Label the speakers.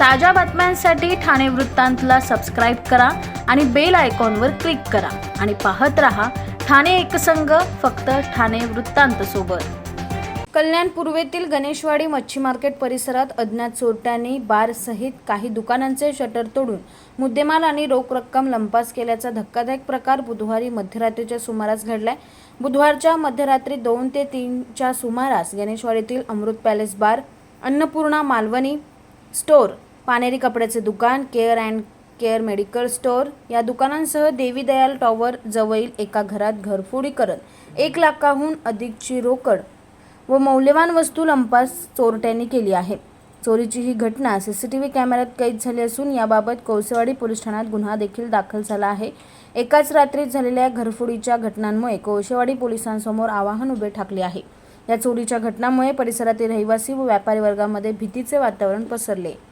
Speaker 1: ताज्या बातम्यांसाठी ठाणे वृत्तांतला सबस्क्राईब करा आणि बेल आयकॉनवर क्लिक करा. आणि पाहत रहा ठाणे एकसंघ फक्त ठाणे वृत्तांत सोबत. कल्याण पूर्वेतील गणेशवाडी मच्छी मार्केट परिसरात अज्ञात चोरट्यांनी बारसहित काही दुकानांचे शटर तोडून मुद्देमाल आणि रोख रक्कम लंपास केल्याचा धक्कादायक प्रकार बुधवारी मध्यरात्रीच्या सुमारास घडलाय. बुधवारच्या मध्यरात्री दोन ते तीनच्या सुमारास गणेशवाडीतील Amrut palace bar Annapurna Malvani store Paneri कपड्याचे दुकान care and care medical store या दुकानांसह देवीदयाल टॉवर जवळील एका घरात घरफोडी करत एक लाखाहून अधिकची रोकड व मौल्यवान वस्तू लंपास चोरट्यांनी केली आहे. चोरीची ही घटना सी सी टी व्ही कॅमेऱ्यात कैद झाली असून याबाबत कोळसेवाडी पोलीस ठाण्यात गुन्हा देखील दाखल झाला आहे. एकाच रात्रीत झालेल्या घरफोडीच्या घटनांमुळे कोळसेवाडी पोलिसांसमोर आवाहन उभे ठाकले आहे. या चोरीच्या घटनामुळे परिसरातील रहिवासी व व्यापारी वर्गामध्ये भीतीचे वातावरण पसरले.